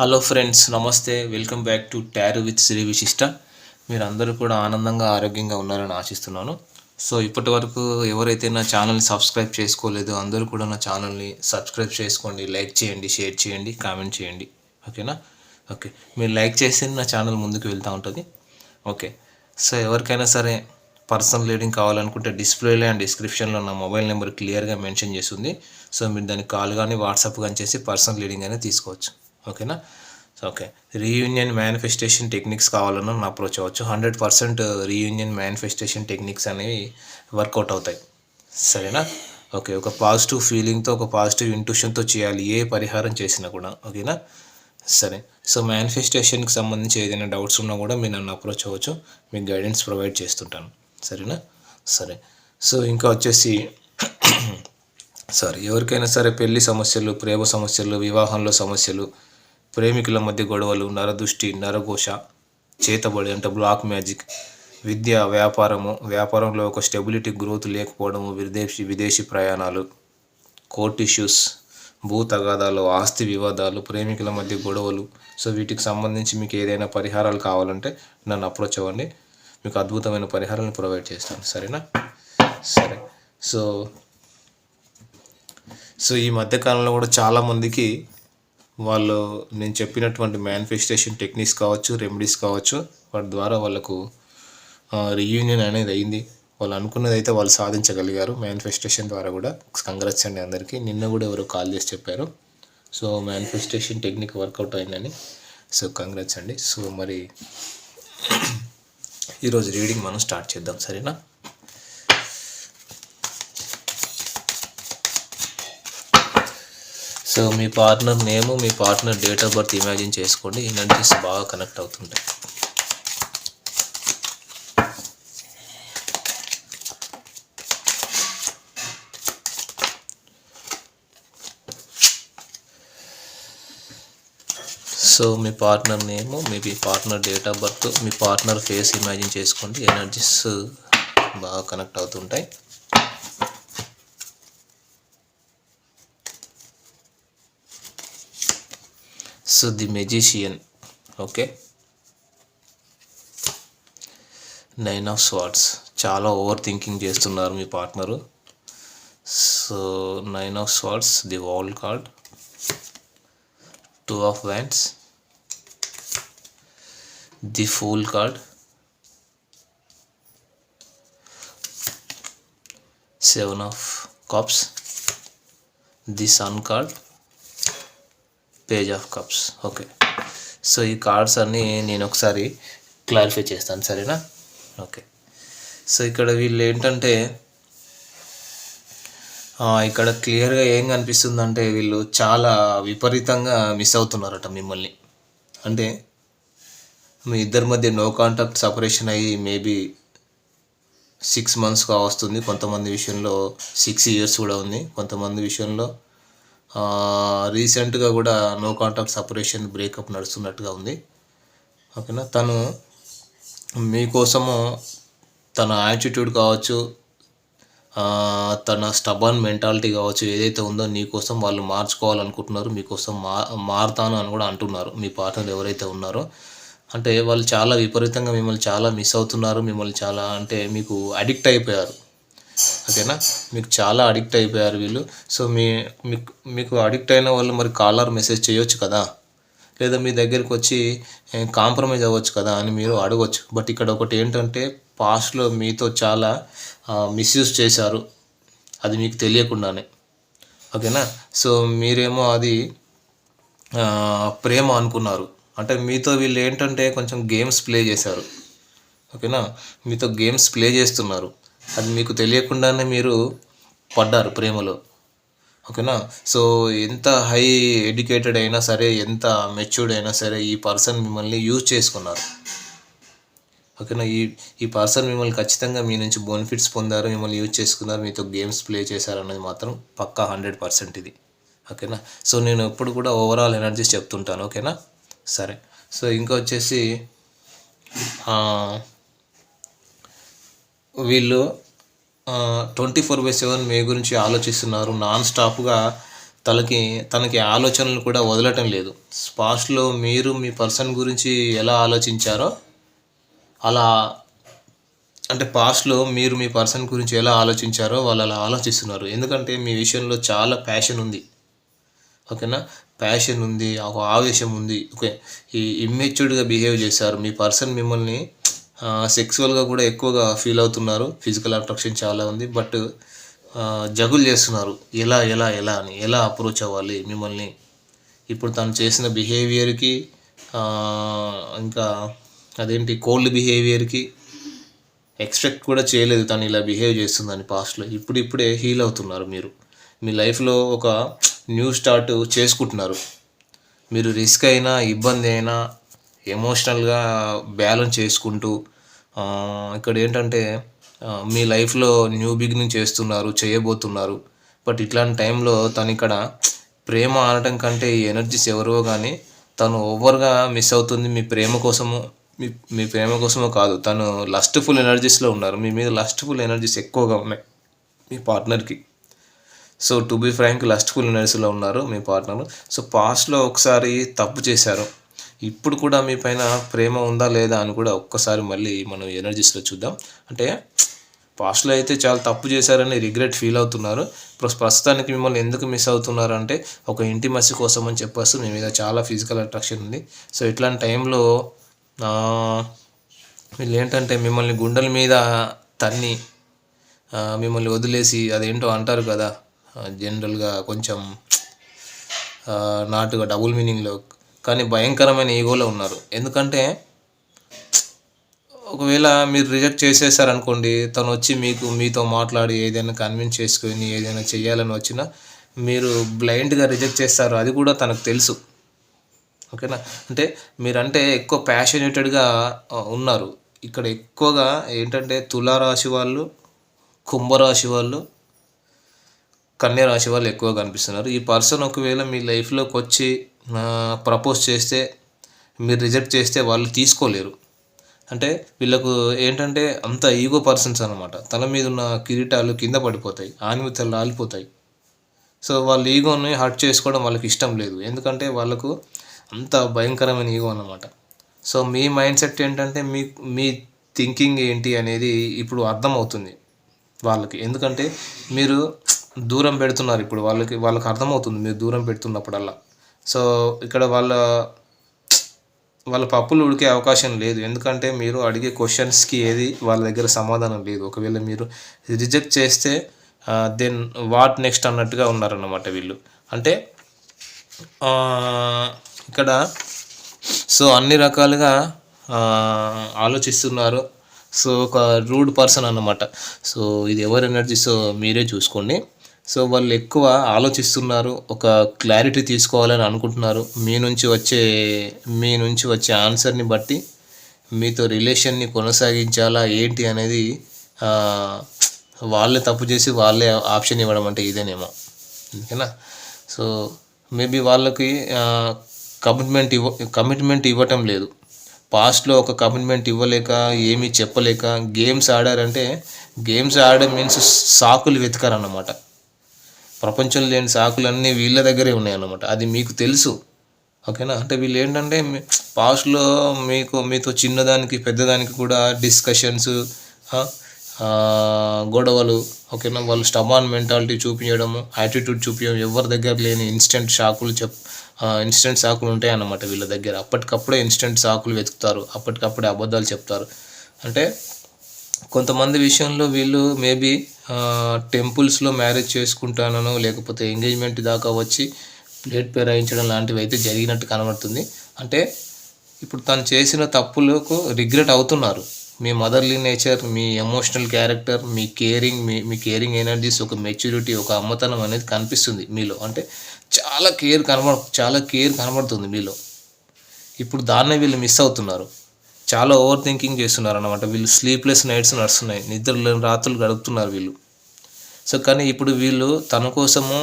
Hello friends నమస్తే. Welcome back to tarot with Shri Vishishta మీరు అందరూ కూడా ఆనందంగా ఆరోగ్యంగా ఉన్నారని ఆశిస్తున్నాను. సో ఇప్పటి వరకు ఎవరైతే నా ఛానల్ని సబ్స్క్రైబ్ చేసుకోలేదో అందరూ కూడా నా ఛానల్ని సబ్స్క్రైబ్ చేసుకోండి. లైక్ చేయండి షేర్ చేయండి కామెంట్ చేయండి. ఓకేనా ఓకే మీరు లైక్ చేస్తే నా ఛానల్ ముందుకు వెళ్తూ ఉంటుంది. ఓకే సో ఎవరికైనా సరే పర్సనల్ రీడింగ్ కావాలనుకుంటే డిస్ప్లేలో అండ్ డిస్క్రిప్షన్లో నా మొబైల్ నెంబర్ క్లియర్గా మెన్షన్ చేస్తుంది. సో మీరు దానికి కాల్ కానీ వాట్సాప్ కానీ చేసి పర్సనల్ రీడింగ్ అనేది తీసుకోవచ్చు. ఓకేనా? So okay. Reunion manifestation techniques కావాలన్నా నా అప్రోచ్ అవ్వచ్చు. Hundred percent reunion manifestation techniques అనేవి వర్కౌట్ అవుతాయి. సరేనా? ఓకే ఒక పాజిటివ్ ఫీలింగ్తో ఒక పాజిటివ్ ఇంట్యూషన్తో చేయాలి. ఏ పరిహారం చేసినా కూడా. ఓకేనా? సరే. సో మేనిఫెస్టేషన్కి సంబంధించి ఏదైనా డౌట్స్ ఉన్నా కూడా మీరు నన్ను అప్రోచ్ అవ్వచ్చు. మీకు గైడెన్స్ ప్రొవైడ్ చేస్తుంటాను. సరేనా? సరే. సో ఇంకా వచ్చేసి సారీ ఎవరికైనా సరే పెళ్ళి సమస్యలు ప్రేమ సమస్యలు వివాహంలో సమస్యలు ప్రేమికుల మధ్య గొడవలు నరదృష్టి నరఘోష చేతబడి అంటే బ్లాక్ మ్యాజిక్ విద్య వ్యాపారము వ్యాపారంలో ఒక స్టెబిలిటీ గ్రోత్ లేకపోవడము విదేశీ విదేశీ ప్రయాణాలు కోర్ట్ ఇష్యూస్ భూ తగాదాలు ఆస్తి వివాదాలు ప్రేమికుల మధ్య గొడవలు. సో వీటికి సంబంధించి మీకు ఏదైనా పరిహారాలు కావాలంటే నన్ను అప్రోచ్ అవ్వండి. మీకు అద్భుతమైన పరిహారాలను ప్రొవైడ్ చేస్తాను. సరేనా? సరే. సో సో ఈ మధ్యకాలంలో కూడా చాలామందికి వాళ్ళు నేను చెప్పినటువంటి మేనిఫెస్టేషన్ టెక్నిక్స్ కావచ్చు రెమెడీస్ కావచ్చు వాటి ద్వారా వాళ్ళకు రీయూనియన్ అనేది అయింది. వాళ్ళు అనుకున్నది అయితే వాళ్ళు సాధించగలిగారు. మేనిఫెస్టేషన్ ద్వారా కూడా. కంగ్రాట్స్ అండి అందరికీ. నిన్న కూడా ఎవరో కాల్ చేసి చెప్పారు. So manifestation technique work out అయిందని. సో కంగ్రాట్స్ అండి. సో మరి ఈరోజు రీడింగ్ మనం స్టార్ట్ చేద్దాం. సరేనా? సో మీ partner name me partner date of birth imagine చేసుకోండి. ఎనర్జీస్ బాగా కనెక్ట్ అవుతుంటాయి. సో మీ పార్ట్నర్ నేమ్ మీ మీ పార్ట్నర్ డేట్ ఆఫ్ బర్త్ మీ పార్ట్నర్ ఫేస్ ఇమాజిన్ చేసుకోండి. ఎనర్జీస్ బాగా కనెక్ట్ అవుతుంటాయి. So the magician okay nine of swords చాలా ఓవర్ థింకింగ్ చేస్తున్నారు మీ partner so nine of swords the wall card two of wands the fool card seven of cups the sun card page of cups okay so ఈ cards అన్నీ నేను ఒకసారి clarify చేస్తాను సరేనా? Okay so ఇక్కడ వీళ్ళు ఏంటంటే ఇక్కడ క్లియర్గా ఏం కనిపిస్తుందంటే వీళ్ళు చాలా విపరీతంగా మిస్ అవుతున్నారట మిమ్మల్ని. అంటే మీ ఇద్దరి మధ్య నో కాంటాక్ట్ సపరేషన్ అయ్యి మేబీ సిక్స్ మంత్స్గా వస్తుంది. కొంతమంది విషయంలో సిక్స్ ఇయర్స్ కూడా ఉంది. కొంతమంది విషయంలో రీసెంట్గా కూడా నో కాంటాక్ట్ సపరేషన్ బ్రేకప్ నడుస్తున్నట్టుగా ఉంది. ఓకేనా? తను మీకోసము తన యాటిట్యూడ్ కావచ్చు తన స్టబన్ మెంటాలిటీ కావచ్చు ఏదైతే ఉందో నీకోసం వాళ్ళు మార్చుకోవాలనుకుంటున్నారు మీకోసం మా మారుతాను అని కూడా అంటున్నారు మీ పార్ట్నర్ ఎవరైతే ఉన్నారో. అంటే వాళ్ళు చాలా విపరీతంగా మిమ్మల్ని చాలా మిస్ అవుతున్నారు మిమ్మల్ని చాలా అంటే మీకు అడిక్ట్ అయిపోయారు. ఓకేనా? మీకు చాలా అడిక్ట్ అయిపోయారు వీళ్ళు. సో మీ మీకు మీకు అడిక్ట్ అయిన వాళ్ళు మరి కాలర్ మెసేజ్ చేయొచ్చు కదా? లేదా మీ దగ్గరికి వచ్చి కాంప్రమైజ్ అవ్వచ్చు కదా? అని మీరు అడగవచ్చు బట్ ఇక్కడ ఒకటి ఏంటంటే పాస్ట్లో మీతో చాలా మిస్యూజ్ చేశారు. అది మీకు తెలియకుండానే. ఓకేనా? సో మీరేమో అది ప్రేమ అనుకున్నారు. అంటే మీతో వీళ్ళు ఏంటంటే కొంచెం గేమ్స్ ప్లే చేశారు. ఓకేనా? మీతో గేమ్స్ ప్లే చేస్తున్నారు. అది మీకు తెలియకుండానే మీరు పడ్డారు ప్రేమలో. ఓకేనా? సో ఎంత హై ఎడ్యుకేటెడ్ అయినా సరే ఎంత మెచ్యూర్డ్ అయినా సరే ఈ పర్సన్ మిమ్మల్ని యూజ్ చేసుకున్నారు. ఓకేనా? ఈ ఈ పర్సన్ మిమ్మల్ని ఖచ్చితంగా మీ నుంచి బెనిఫిట్స్ పొందారు మిమ్మల్ని యూజ్ చేసుకున్నారు మీతో గేమ్స్ ప్లే చేశారు అనేది మాత్రం పక్కా హండ్రెడ్ పర్సెంట్ ఇది. ఓకేనా? సో నేను ఎప్పుడు కూడా ఓవరాల్ ఎనర్జీస్ చెప్తుంటాను. ఓకేనా? సరే. సో ఇంకా వచ్చేసి వీళ్ళు ట్వంటీ ఫోర్ బై సెవెన్ మీ గురించి ఆలోచిస్తున్నారు. నాన్ స్టాప్గా తనకి తనకి ఆలోచనలు కూడా వదలటం లేదు. పాస్ట్లో మీరు మీ పర్సన్ గురించి ఎలా ఆలోచించారో అలా అంటే పాస్ట్లో మీరు మీ పర్సన్ గురించి ఎలా ఆలోచించారో వాళ్ళు అలా ఆలోచిస్తున్నారు. ఎందుకంటే మీ విషయంలో చాలా ప్యాషన్ ఉంది. ఓకేనా? ప్యాషన్ ఉంది ఒక ఆవేశం ఉంది. ఓకే. ఈ ఇమ్మెచ్యూర్డ్గా బిహేవ్ చేశారు. మీ పర్సన్ మిమ్మల్ని సెక్సువల్గా కూడా ఎక్కువగా ఫీల్ అవుతున్నారు. ఫిజికల్ అట్రాక్షన్ చాలా ఉంది. బట్ జగులు చేస్తున్నారు. ఎలా ఎలా ఎలా అని ఎలా అప్రోచ్ అవ్వాలి మిమ్మల్ని? ఇప్పుడు తను చేసిన బిహేవియర్కి ఇంకా అదేంటి కోల్డ్ బిహేవియర్కి ఎక్స్పెక్ట్ కూడా చేయలేదు తను ఇలా బిహేవ్ చేస్తుందని పాస్ట్లో ఇప్పుడు ఇప్పుడే హీల్ అవుతున్నారు మీరు. మీ లైఫ్లో ఒక న్యూ స్టార్ట్ చేసుకుంటున్నారు. మీరు రిస్క్ అయినా ఇబ్బంది అయినా ఎమోషనల్గా బ్యాలెన్స్ చేసుకుంటూ ఇక్కడ ఏంటంటే మీ లైఫ్లో న్యూ బిగినింగ్ చేస్తున్నారు చేయబోతున్నారు. బట్ ఇట్లాంటి టైంలో తను ఇక్కడ ప్రేమ ఆడటం కంటే ఈ ఎనర్జీస్ ఎవరో కానీ తను ఓవర్గా మిస్ అవుతుంది మీ ప్రేమ కోసము మీ మీ ప్రేమ కోసమో కాదు. తను లస్ట్ఫుల్ ఎనర్జీస్లో ఉన్నారు. మీ మీద లస్ట్ఫుల్ ఎనర్జీస్ ఎక్కువగా ఉన్నాయి మీ పార్ట్నర్కి so to be frank lustful ఎనర్జీలో ఉన్నారు మీ పార్ట్నర్ సో పాస్ట్లో ఒకసారి తప్పు చేశారు. ఇప్పుడు కూడా మీ పైన ప్రేమ ఉందా లేదా అని కూడా ఒక్కసారి మళ్ళీ మనం ఎనర్జీస్లో చూద్దాం. అంటే పాస్ట్లో అయితే చాలా తప్పు చేశారని రిగ్రెట్ ఫీల్ అవుతున్నారు. ప్రస్తుతానికి మిమ్మల్ని ఎందుకు మిస్ అవుతున్నారు అంటే ఒక ఇంటిమసి కోసం అని చెప్పేసి మీ మీద చాలా ఫిజికల్ అట్రాక్షన్ ఉంది. సో ఇట్లాంటి టైంలో వీళ్ళు ఏంటంటే మిమ్మల్ని గుండెల మీద తన్ని మిమ్మల్ని వదిలేసి అదేంటో అంటారు కదా జనరల్గా కొంచెం నాటుగా డబుల్ మీనింగ్లో కానీ భయంకరమైన ఈగోలో ఉన్నారు. ఎందుకంటే ఒకవేళ మీరు రిజెక్ట్ చేసేసారనుకోండి తను వచ్చి మీకు మీతో మాట్లాడి ఏదైనా కన్విన్స్ చేసుకొని ఏదైనా చేయాలని వచ్చినా మీరు బ్లైండ్గా రిజెక్ట్ చేస్తారు. అది కూడా తనకు తెలుసు. ఓకేనా? అంటే మీరంటే ఎక్కువ ప్యాషనేటెడ్గా ఉన్నారు. ఇక్కడ ఎక్కువగా ఏంటంటే తులారాశి వాళ్ళు కుంభరాశి వాళ్ళు కన్యరాశి వాళ్ళు ఎక్కువ కనిపిస్తున్నారు. ఈ పర్సన్ ఒకవేళ మీ లైఫ్లోకి వచ్చి ప్రపోజ్ చేస్తే మీరు రిజెక్ట్ చేస్తే వాళ్ళు తీసుకోలేరు. అంటే వీళ్ళకు ఏంటంటే అంత ఈగో పర్సన్స్ అనమాట తల మీద ఉన్న కిరీటాలు కింద పడిపోతాయి ఆనిమితలు రాలిపోతాయి. సో వాళ్ళ ఈగోని హర్ట్ చేసుకోవడం వాళ్ళకి ఇష్టం లేదు. ఎందుకంటే వాళ్ళకు అంత భయంకరమైన ఈగో అనమాట సో మీ మైండ్ సెట్ ఏంటంటే మీ మీ థింకింగ్ ఏంటి అనేది ఇప్పుడు అర్థమవుతుంది వాళ్ళకి. ఎందుకంటే మీరు దూరం పెడుతున్నారు ఇప్పుడు వాళ్ళకి వాళ్ళకి అర్థమవుతుంది మీరు దూరం పెడుతున్నప్పుడల్లా. సో ఇక్కడ వాళ్ళ వాళ్ళ పప్పులు ఉడికే అవకాశం లేదు. ఎందుకంటే మీరు అడిగే క్వశ్చన్స్కి ఏది వాళ్ళ దగ్గర సమాధానం లేదు. ఒకవేళ మీరు రిజెక్ట్ చేస్తే దెన్ వాట్ నెక్స్ట్ అన్నట్టుగా ఉన్నారన్నమాట వీళ్ళు. అంటే ఇక్కడ సో అన్ని రకాలుగా ఆలోచిస్తున్నారు. సో ఒక రూడ్ పర్సన్ అన్నమాట. సో ఇది ఎవరు ఎనర్జీ సో మీరే చూసుకోండి. సో వాళ్ళు ఎక్కువ ఆలోచిస్తున్నారు ఒక క్లారిటీ తీసుకోవాలని అనుకుంటున్నారు. మీ నుంచి వచ్చే మీ నుంచి వచ్చే ఆన్సర్ని బట్టి మీతో రిలేషన్ని కొనసాగించాలా ఏంటి అనేది వాళ్ళే తప్పు చేసి వాళ్ళే ఆప్షన్ ఇవ్వడం అంటే ఇదేనేమో. ఓకేనా? సో మేబీ వాళ్ళకి కమిట్మెంట్ ఇవ్వ కమిట్మెంట్ ఇవ్వటం లేదు. పాస్ట్లో ఒక కమిట్మెంట్ ఇవ్వలేక ఏమీ చెప్పలేక గేమ్స్ ఆడారంటే గేమ్స్ ఆడడం మీన్స్ సాకులు వెతకారన్నమాట. ప్రపంచంలో లేని సాకులన్నీ వీళ్ళ దగ్గరే ఉన్నాయన్నమాట. అది మీకు తెలుసు. ఓకేనా? అంటే వీళ్ళు ఏంటంటే మీ- పాస్ట్లో మీకు మీతో చిన్నదానికి పెద్దదానికి కూడా డిస్కషన్స్ గొడవలు ఓకేనా? వాళ్ళు స్టబాన్ మెంటాలిటీ చూపించడము యాటిట్యూడ్ చూపించడం ఎవరి దగ్గర లేని ఇన్స్టెంట్ షాకులు చెప్ ఇన్స్టెంట్ షాకులు ఉంటాయి అన్నమాట వీళ్ళ దగ్గర. అప్పటికప్పుడే ఇన్స్టెంట్ షాకులు వెతుకుతారు. అప్పటికప్పుడే అబద్ధాలు చెప్తారు. అంటే కొంతమంది విషయంలో వీళ్ళు మేబీ టెంపుల్స్లో మ్యారేజ్ చేసుకుంటానో లేకపోతే ఎంగేజ్మెంట్ దాకా వచ్చి ప్లేట్ పేరాయించడం లాంటివి అయితే జరిగినట్టు కనబడుతుంది. అంటే ఇప్పుడు తను చేసిన తప్పులకు రిగ్రెట్ అవుతున్నారు. మీ మదర్లీ నేచర్ మీ ఎమోషనల్ క్యారెక్టర్ మీ కేరింగ్ మీ మీ కేరింగ్ ఎనర్జీస్ ఒక మెచ్యూరిటీ ఒక అమ్మతనం అనేది కనిపిస్తుంది మీలో. అంటే చాలా కేర్ కనబడ చాలా కేర్ కనబడుతుంది మీలో. ఇప్పుడు దాన్నే వీళ్ళు మిస్ అవుతున్నారు. చాలా ఓవర్ థింకింగ్ చేస్తున్నారు అనమాట వీళ్ళు స్లీప్లెస్ నైట్స్ నడుస్తున్నాయి. నిద్ర లేని రాత్రులు గడుపుతున్నారు వీళ్ళు. సో కానీ ఇప్పుడు వీళ్ళు తన కోసము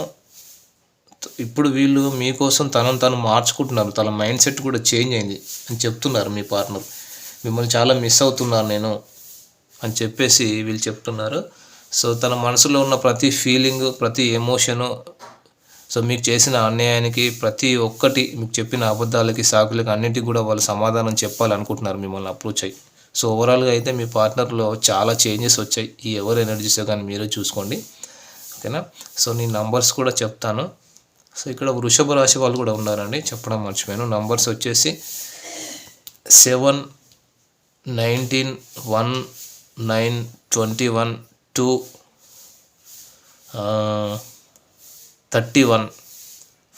ఇప్పుడు వీళ్ళు మీకోసం తనను తను మార్చుకుంటున్నారు. తన మైండ్ సెట్ కూడా చేంజ్ అయింది అని చెప్తున్నారు మీ పార్ట్నర్ మిమ్మల్ని చాలా మిస్ అవుతున్నాను నేను అని చెప్పేసి వీళ్ళు చెప్తున్నారు. సో తన మనసులో ఉన్న ప్రతి ఫీలింగ్ ప్రతి ఎమోషను సో మీకు చేసిన అన్యాయానికి ప్రతి ఒక్కటి మీకు చెప్పిన అబద్ధాలకి సాకులకి అన్నిటికీ కూడా వాళ్ళు సమాధానం చెప్పాలనుకుంటున్నారు మిమ్మల్ని అప్రోచ్ అయ్యి సో ఓవరాల్గా అయితే మీ పార్ట్నర్లో చాలా చేంజెస్ వచ్చాయి. ఈ ఎవరు ఎనర్జీస్ కానీ మీరే చూసుకోండి. ఓకేనా సో నేను నంబర్స్ కూడా చెప్తాను. సో ఇక్కడ వృషభ రాశి వాళ్ళు కూడా ఉన్నారండి. చెప్పడం మర్చిపోయాను. నంబర్స్ వచ్చేసి seven nineteen one nine twenty one two thirty one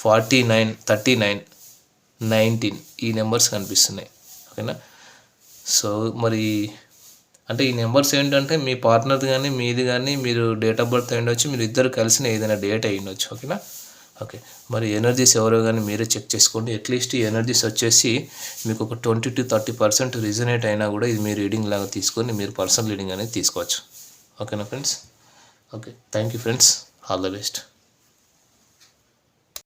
forty nine thirty nine nineteen ఈ నెంబర్స్ కనిపిస్తున్నాయి. ఓకేనా? సో మరి అంటే ఈ నెంబర్స్ ఏంటంటే మీ పార్ట్నర్ కానీ మీది కానీ మీరు డేట్ ఆఫ్ బర్త్ అయ్యుండొచ్చు మీరు ఇద్దరు కలిసిన ఏదైనా డేట్ అయ్యుండొచ్చు ఓకేనా? ఓకే. మరి ఎనర్జీస్ ఎవరో కానీ మీరే చెక్ చేసుకోండి. అట్లీస్ట్ ఈ ఎనర్జీస్ వచ్చేసి మీకు ఒక twenty two thirty percent resonate అయినా కూడా ఇది మీ రీడింగ్ లాగా తీసుకొని మీరు పర్సనల్ రీడింగ్ అనేది తీసుకోవచ్చు. ఓకేనా friends? Okay. Thank you friends. All the best.